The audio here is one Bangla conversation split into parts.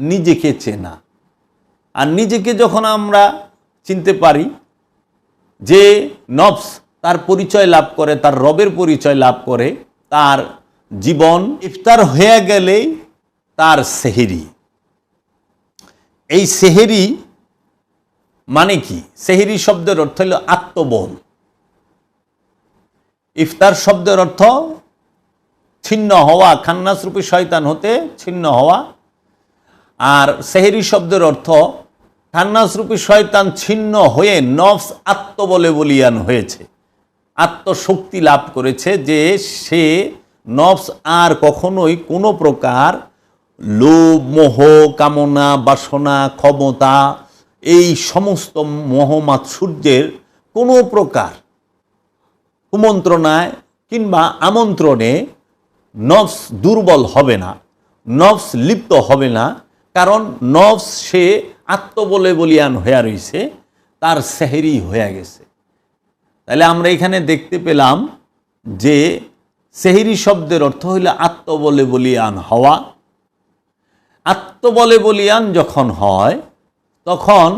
নিজেকে চেনা। আর নিজেকে যখন আমরা চিনতে পারি যে নফস তার পরিচয় লাভ করে, তার রবের পরিচয় লাভ করে, তার জীবন ইফতার হয়ে গেলেই তার সেহেরি। এই সেহেরি মানে কি? সেহেরি শব্দের অর্থ হল আত্মবোধ ইফতার শব্দের অর্থ ছিন্ন হওয়া খান্নাসরূপী শয়তান হতে ছিন্ন হওয়া আর সেহেরি শব্দের অর্থ খান্নাসরূপী শয়তান ছিন্ন হয়ে নফস আত্মবলে বলিয়ান হয়েছে। আত্মশক্তি লাভ করেছে যে সে নফস আর কখনোই কোনো প্রকার লোভ, মোহ, কামনা, বাসনা, ক্ষমতা, এই সমস্ত মোহমাৎসূর্যের কোনো প্রকার কুমন্ত্রণায় কিংবা আমন্ত্রণে নফস দুর্বল হবে না, নফস লিপ্ত হবে না কারণ নফস সে আত্মবলে বলিয়ান হইয়া রইছে, তার সেহেরি হয়ে গেছে। তাহলে আমরা এখানে দেখতে পেলাম যে সেহেরি শব্দের অর্থ হইল আত্মবলে বলিয়ান হওয়া। আত্মবলে বলিয়ান যখন হয়, তখন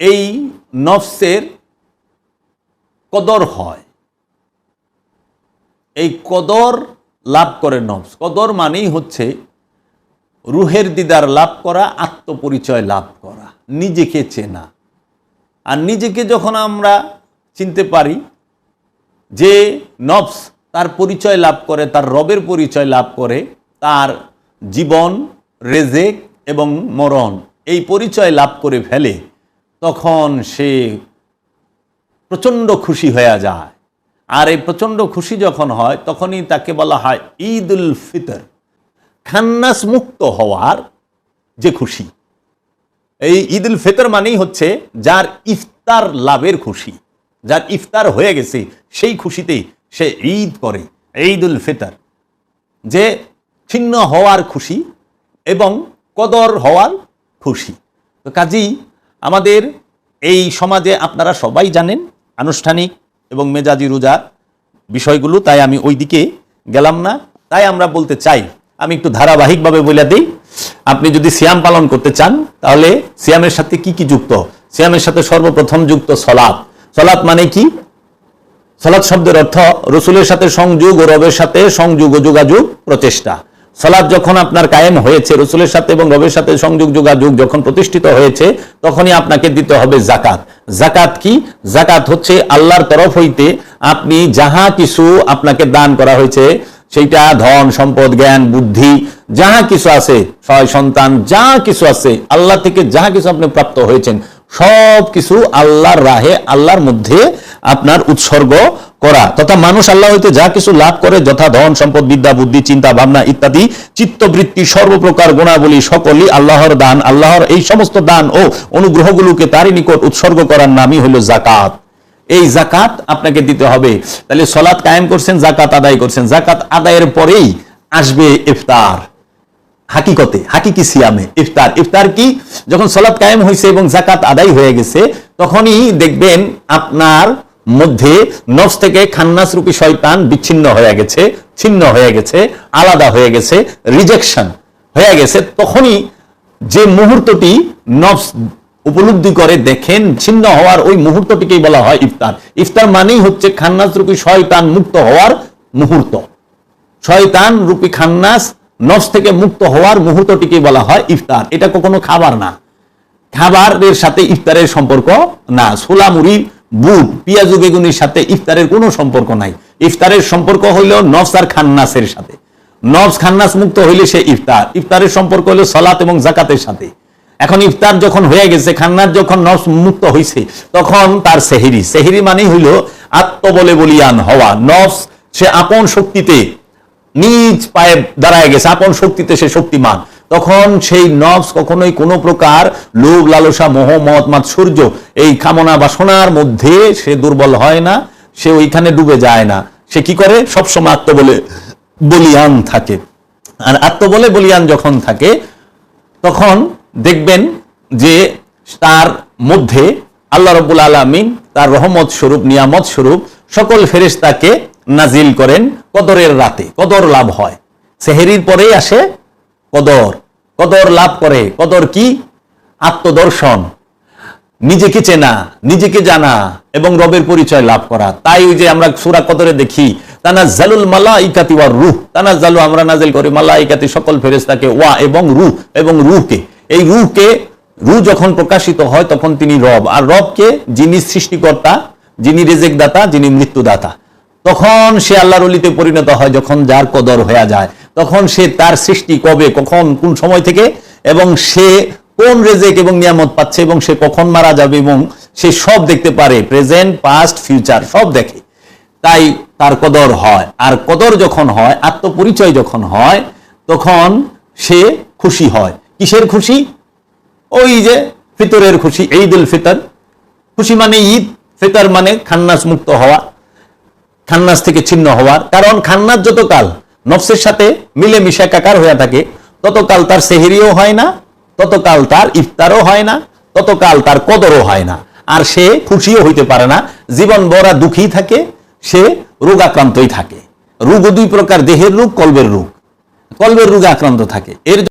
এই নফসের কদর হয়। এই কদর লাভ করে নফস। কদর মানেই হচ্ছে রুহের দিদার লাভ করা, আত্মপরিচয় লাভ করা। নিজেকে চেনা। আর নিজেকে যখন আমরা চিনতে পারি যে নফস তার পরিচয় লাভ করে, তার রবের পরিচয় লাভ করে, তার জীবন, রেজেক এবং মরণ এই পরিচয় লাভ করে ফেলে, তখন সে প্রচণ্ড খুশি হয়ে যায়। আর এই প্রচণ্ড খুশি যখন হয়, তখনই তাকে বলা হয় ঈদ উল ফিতর। খান্নাস মুক্ত হওয়ার যে খুশি। এই ঈদ উল ফিতর মানেই হচ্ছে যার ইফতার লাভের খুশি। যার ইফতার হয়ে গেছে, সেই খুশিতেই সে ঈদ করে ঈদ উল ফিতর। যে ছিন্ন হওয়ার খুশি এবং কদর হওয়ার খুশি। তো কাজেই আমাদের এই সমাজে আপনারা সবাই জানেন, আনুষ্ঠানিক এবং মেজাজি রোজার বিষয়গুলো, তাই আমি ওই দিকে গেলাম না। তাই আমরা বলতে চাই আমি একটু ধারাবাহিকভাবে বলে দিই, আপনি যদি সিয়াম পালন করতে চান, তাহলে সিয়ামের সাথে কি কি যুক্ত? সিয়ামের সাথে সর্বপ্রথম যুক্ত সলাপ সলাপ মানে কি? সলাৎ শব্দের অর্থ রসুলের সাথে সংযোগ ও রবের সাথে সংযোগ ও যোগাযোগ প্রচেষ্টা। সলাৎ যখন আপনার কায়েম হয়েছে রসুলের সাথে এবং রবের সাথে সংযোগ যোগাযোগ যখন প্রতিষ্ঠিত হয়েছে, তখনই আপনাকে দিতে হবে জাকাত জাকাত কি? জাকাত হচ্ছে আল্লাহর তরফ হইতে আপনি যাহা কিছু আপনাকে দান করা হয়েছে সেইটা ধন, সম্পদ, জ্ঞান, বুদ্ধি, যাহা কিছু আছে ছয় সন্তান যা কিছু আছে, আল্লাহ থেকে যাহা কিছু আপনি প্রাপ্ত হয়েছেন, সব কিছু আল্লাহর রাহে, আল্লাহর মধ্যে আপনার উৎসর্গ করা। তথা মানুষ আল্লাহ হইতে যা কিছু লাভ করে, যথা ধন, সম্পদ, বিদ্যা, বুদ্ধি, চিন্তা, ভাবনা ইত্যাদি, চিত্তবৃত্তি, সর্বপ্রকার গুণাবলী সকলই আল্লাহর দান, আল্লাহর এই সমস্ত দান ও অনুগ্রহগুলোকে তারই নিকট উৎসর্গ করার নামই হলো জাকাত এই জাকাত আপনাকে দিতে হবে। তাহলে সলাৎ কায়েম করছেন জাকাত আদায় করছেন। জাকাত আদায়ের পরেই আসবে ইফতার। হাকিকতে, হাকিকি সিয়ামে, ইফতার। ইফতার কি? যখন সলাৎ কায়েম হয়েছে এবং জাকাত আদায় হয়ে গেছে, তখনই দেখবেন আপনার মধ্যে নফস থেকে খান্নাস রূপী শয়তান বিচ্ছিন্ন হয়ে গেছে, ছিন্ন হয়ে গেছে, আলাদা হয়ে গেছে রিজেকশন হয়ে গেছে। তখনই যে মুহূর্তটি নফস উপলব্ধি করে দেখেন ছিন্ন হওয়ার ওই মুহূর্তটিকেই বলা হয় ইফতার। ইফতার মানেই হচ্ছে খান্নাস রূপী শয়তান মুক্ত হওয়ার মুহূর্ত। শয়তান রূপী খান্নাস নফস থেকে মুক্ত হওয়ার মুহূর্তটিকে বলা হয় ইফতার। এটা কখনো খাবার না। খাবারের সাথে ইফতারের সম্পর্ক না। ছোলা মুড়ি বুট, পেঁয়াজু বেগুনির সাথে ইফতারের কোনো সম্পর্ক নাই। ইফতারের সম্পর্ক হইল নফস আর খান্নাসের সাথে। নফস খান্নাস মুক্ত হইলে সে ইফতার। ইফতারের সম্পর্ক হলো সলাত এবং জাকাতের সাথে। এখন ইফতার যখন হয়ে গেছে খান্নার যখন নফস মুক্ত হয়েছে তখন তার সেহেরি। সেহেরি মানেই হইল আত্মবলে বলিয়ান হওয়া। নফস সে আপন শক্তিতে নিজ পায়ে দাঁড়ায় গেছে, আপন শক্তিতে সে শক্তিমান। তখন সেই নফস কখনোই কোনো প্রকার লোভ, লালসা, মোহ মত মাৎসূর্য এই কামনা বাসনার মধ্যে সে দুর্বল হয় না, সে ওইখানে ডুবে যায় না। সে কি করে? সবসময় আত্মবলে বলিয়ান থাকে। আর আত্মবলে বলিয়ান যখন থাকে, তখন দেখবেন যে তার মধ্যে আল্লাহ রবুল আলমিন তার রহমত স্বরূপ, নিয়ামত স্বরূপ সকল ফেরেশতাকে নাজিল করেন কদরের রাতে। কদর লাভ হয়। সেহেরির পরেই আসে কদর। কদর লাভ করে। কদর কি? আত্মদর্শন। নিজেকে চেনা, নিজেকে জানা এবং রবের পরিচয় লাভ করা। তাই ওই যে আমরা সুরা কদরে দেখি তানা জালুল মালা ইকাতি ওয়ার রুহ। তানা জালু আমরা নাজেল করি মালা ইকাতি সকল ফেরেস্তাকে ওয়া এবং রুহ এবং রুহকে। এই রুহকে রু যখন প্রকাশিত হয়, তখন তিনি রব। আর রবকে যিনি সৃষ্টিকর্তা, যিনি রেজেক দাতা যিনি মৃত্যুদাতা। তখন সে আল্লাহর অলিতে পরিণত হয়, যখন যার কদর হয়ে যায়। তখন সে তার সৃষ্টি কবে, কখন, কোন সময় থেকে, এবং সে কোন রেজেক এবং নিয়ামত পাচ্ছে, এবং সে কখন মারা যাবে, এবং সে সব দেখতে পারে, প্রেজেন্ট, পাস্ট, ফিউচার, সব দেখে। তাই তার কদর হয়। আর কদর যখন হয়, আত্মপরিচয় যখন হয়, তখন সে খুশি হয়। কিসের খুশি? ওই যে ফিতরের খুশি ঈদ উল ফিতর। খুশি মানে ঈদ, ফিতর মানে খান্নাস মুক্ত হওয়া, খান্নাস থেকে ছিন্ন হওয়ার। কারণ খান্নাস যতকাল নফসের সাথে মিলে মিশে একাকার হয়ে থাকে, ততকাল তার সেহেরিও হয় না, ততকাল তার ইফতারও হয় না, ততকাল তার কদরও হয় না। আর সে খুশিও হইতে পারে না, জীবন বড়া দুঃখী থাকে, সে রোগাক্রান্তই থাকে। রোগ দুই প্রকার, দেহের রোগ, কলবের রোগ। কলবের রোগে আক্রান্ত থাকে। এর